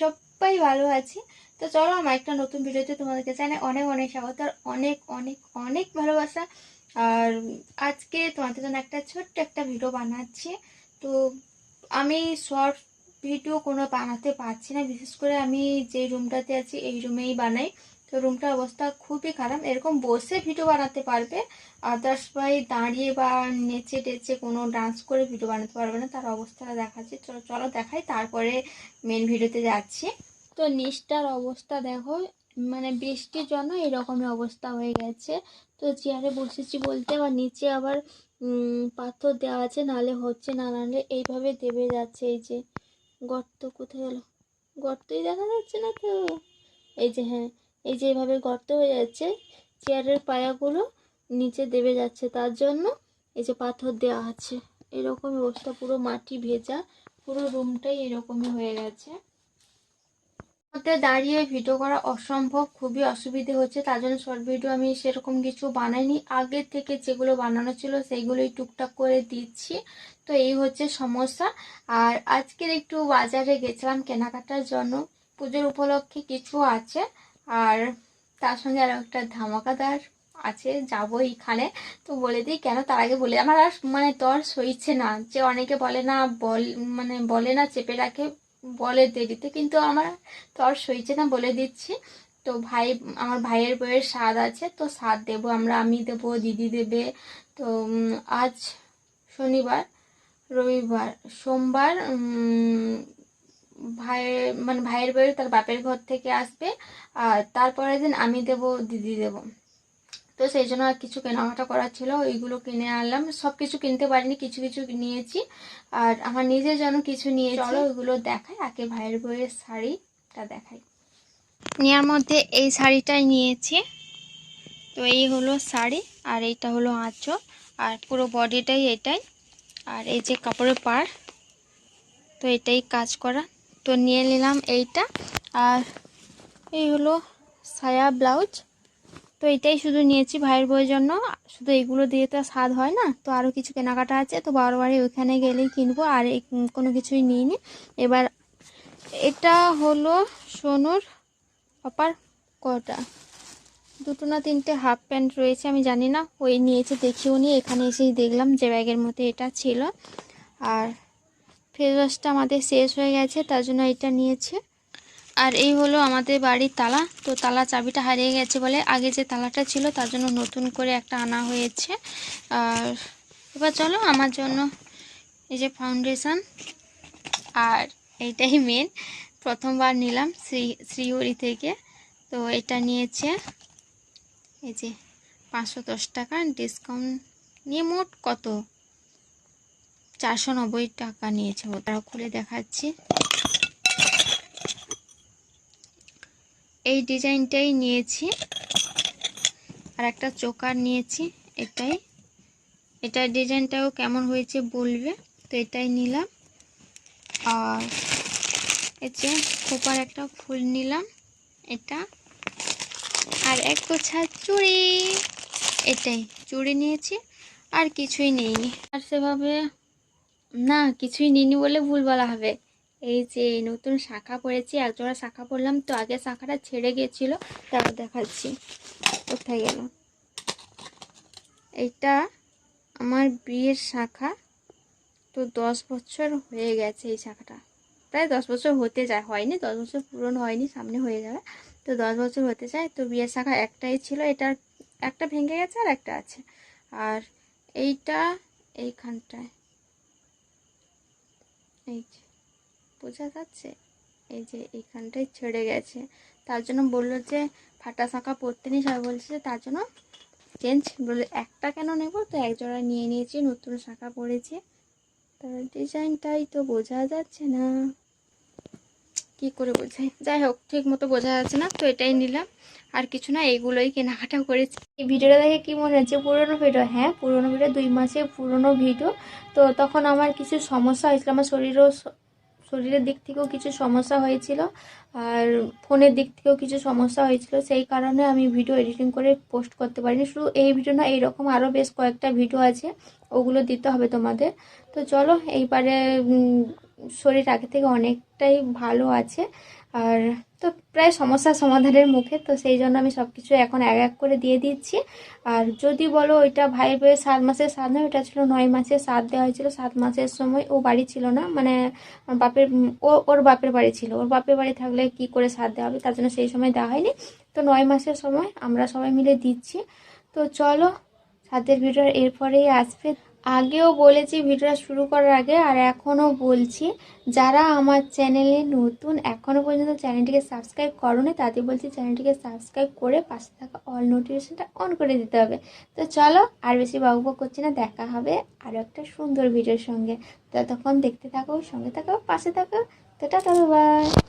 সবাই ভালো আছি। তো চলো, আমার একটা নতুন ভিডিওতে তোমাদেরকে জানাই অনেক অনেক স্বাগত আর অনেক অনেক অনেক ভালোবাসা। আর আজকে তোমাদের জন্য একটা ছোট্ট একটা ভিডিও বানাচ্ছি। তো আমি শর্ট ভিডিও কোনো বানাতে পারছি না। বিশেষ করে আমি যে রুমটাতে আছি, এই রুমেই বানাই। তো রুমটার অবস্থা খুবই খারাপ। এরকম বসে ভিডিও বানাতে পারবে। আদার্স ভাই দাঁড়িয়ে বা নেচে টেচে কোনো ডান্স করে ভিডিও বানাতে পারবে না। তার অবস্থাটা দেখাচ্ছি। চলো চলো দেখাই। তারপরে মেন ভিডিওতে যাচ্ছি। তো নিচটার অবস্থা দেখো মানে বৃষ্টির জন্য এরকমই অবস্থা হয়ে গেছে। তো চেয়ারে বসেছি বলতে, আবার নিচে আবার পাথর দেওয়া আছে নালে হচ্ছে না নালে এইভাবে দেবে যাচ্ছে। এই যে গর্ত কোথায় গেল? গর্তই দেখা যাচ্ছে না তো। এই যে হ্যাঁ এই যে এইভাবে গর্ত হয়ে যাচ্ছে, চেয়ারের পায়াগুলো নিচে দেবে যাচ্ছে, তার জন্য এই যে পাথর দেওয়া আছে। এরকম অবস্থা, পুরো মাটি ভেজা, পুরো রুমটাই এরকমই হয়ে গেছে। মধ্যে দাঁড়িয়ে ভিডিও করা অসম্ভব, খুবই অসুবিধে হচ্ছে, তার জন্য শর্ট ভিডিও আমি সেরকম কিছু বানাইনি। আগে থেকে যেগুলো বানানো ছিল, সেইগুলোই টুকটাক করে দিচ্ছি। তো এই হচ্ছে সমস্যা। আর আজকের একটু বাজারে গেছিলাম কেনাকাটার জন্য। পুজোর উপলক্ষে কিছু আছে আর তার সঙ্গে আরও একটা ধামাকাদার আছে, যাব এইখানে তো বলে দিই, কেন তার আগে বলে আমার আর মানে তর সইছে না। যে অনেকে বলে না, বল মানে বলে না, চেপে রাখে, বলে দেরিতে, কিন্তু আমার তর সইছে না বলে দিচ্ছি। তো ভাই, আমার ভাইয়ের বইয়ের স্বাদ আছে, তো স্বাদ দেবো আমরা, আমি দেবো, দিদি দেবে। তো আজ শনিবার, রবিবার, সোমবার ভাইয়ের মানে ভাইয়ের বইয়ের তার বাপের ঘর থেকে আসবে আর তারপরের দিন আমি দেবো দিদি দেবো। তো সেই জন্য আর কিছু কেনাকাটা করার ছিল ওইগুলো কিনে আনলাম। সব কিছু কিনতে পারিনি কিছু কিছু নিয়েছি। আর আমার নিজের জন্য কিছু নিয়ে চলো। ওইগুলো দেখাই আগে ভাইয়ের বইয়ের শাড়িটা দেখাই। নেওয়ার মধ্যে এই শাড়িটাই নিয়েছি। তো এই হলো শাড়ি আর এইটা হলো আঁচল আর পুরো বডিটাই এটাই। আর এই যে কাপড়ের পাড় তো এটাই কাজ করা। তো নিয়ে নিলাম এইটা। আর এই হলো সায়া ব্লাউজ। তো এটাই শুধু নিয়েছি ভাইয়ের বইয়ের জন্য। শুধু এইগুলো দিয়ে তো স্বাদ হয় না। তো আরও কিছু কেনাকাটা আছে। তো বারবারই ওইখানে গেলেই কিনবো। আর কোনো কিছুই নিইনি। এবার এটা হলো সোনুর অপার কটা। দুটো না তিনটে হাফ প্যান্ট রয়েছে। আমি জানি না। ওই নিয়েছে দেখিও নি। এখানে এসেই দেখলাম যে ব্যাগের মধ্যে এটা ছিল। আর ফেস ওয়াশটা আমাদের শেষ হয়ে গেছে, তার জন্য এটা নিয়েছে। আর এই হলো আমাদের বাড়ির তালা। তো তালা চাবিটা হারিয়ে গেছে বলে আগে যে তালাটা ছিল, তার জন্য নতুন করে একটা আনা হয়েছে। আর এবার চলো, আমার জন্য এই যে ফাউন্ডেশন আর এইটাই মেন প্রথমবার নিলাম শ্রী, শ্রীহরি থেকে। তো এটা নিয়েছে, এই যে পাঁচশো দশ টাকা। ডিসকাউন্ট নিয়ে মোট কত? চারশো নব্বই টাকা নিয়েছে ওটা খুলে দেখাচ্ছি। এই ডিজাইনটাই নিয়েছি। আর একটা চোকার নিয়েছি, এটাই। এটার ডিজাইনটাও কেমন হয়েছে বলবে? তো এটাই নিলাম। আর যে খোপার একটা ফুল নিলাম, এটা। আর এক গোছা চুড়ি, এটাই। চুড়ি নিয়েছি, আর কিছুই নেই আর সেভাবে না, কিছুই নিনি বলে ভুল বলা হবে। এই যে নতুন শাখা পড়েছি, একজোড়া শাখা পড়লাম তো আগে শাখাটা ছেড়ে গিয়েছিল তারা দেখাচ্ছি কোথায় গেল। এইটা আমার বিয়ের শাখা, তো দশ বছর হয়ে গেছে এই শাখাটা। প্রায় দশ বছর হতে যায়, হয়নি, দশ বছর পূরণ হয়নি, সামনে হয়ে যাবে। তো দশ বছর হতে যায়, তো বিয়ের শাখা একটাই ছিল, এটা একটা ভেঙে গেছে আর একটা আছে। আর এইটা এইখানটায়। এই যে, বোঝা যাচ্ছে? এই যে এইখানটায় ছেড়ে গেছে। তার জন্য বলল যে, ফাটা শাঁকা পরতে নি সবাই বলছে যে, তার জন্য চেঞ্জ বলল, একটা কেন নেব? তো এক জোড়া নিয়ে নিয়েছি, নতুন শাঁখা পরেছে। তার ডিজাইনটাই তো বোঝা যাচ্ছে না। কি করে বোঝাই? যাই হোক, ঠিক মতো বোঝা যাচ্ছে না, তো এটাই নিলাম। আর কিছু না, এইগুলোই কেনাকাটা করেছি। এই ভিডিওটা দেখে কি মনে হচ্ছে? পুরোনো ভিডিও? হ্যাঁ পুরনো ভিডিও, দুই মাসে পুরোনো ভিডিও। তো তখন আমার কিছু সমস্যা হয়েছিল, আমার শরীরও শরীরের দিক থেকেও কিছু সমস্যা হয়েছিল, আর ফোনের দিক থেকেও কিছু সমস্যা হয়েছিল, সেই কারণে আমি ভিডিও এডিটিং করে পোস্ট করতে পারিনি। শুধু এই ভিডিও না, এইরকম আরও বেশ কয়েকটা ভিডিও আছে, ওগুলো দিতে হবে তোমাদের। তো চলো, এইবারে শরীর আগে থেকে অনেকটাই ভালো আছে, আর তো প্রায় সমস্যার সমাধানের মুখে, তো সেই জন্য আমি সব কিছু এখন এক এক করে দিয়ে দিচ্ছি। আর যদি বলো ওইটা ভাই বয়ে সাত মাসের সাত নয় ওটা ছিল নয় মাসের সাত দেওয়া হয়েছিল, সাত মাসের সময় ও বাড়ি ছিল না মানে বাপের, ও, ওর বাপের বাড়ি ছিল। ওর বাপের বাড়ি থাকলে কি করে সাত দেওয়া হবে, তার জন্য সেই সময় দেওয়া হয়নি। তো নয় মাসের সময় আমরা সবাই মিলে দিচ্ছি। তো চলো সাতের ভিডিও এরপরেই আসবে। আগেও বলেছি ভিডিওটা শুরু করার আগে আর এখনও বলছি, যারা আমার চ্যানেলে নতুন, এখনও পর্যন্ত চ্যানেলটিকে সাবস্ক্রাইব করোনি, তাদের বলছি চ্যানেলটিকে সাবস্ক্রাইব করে পাশে থাকা অল নোটিফিকেশনটা অন করে দিতে হবে। তো চলো আর বেশি বকবক করছি না, দেখা হবে আরও একটা সুন্দর ভিডিওর সঙ্গে। ততক্ষণ দেখতে থাকো, সঙ্গে থাকো, পাশে থাকো। তো টাটা, বাই।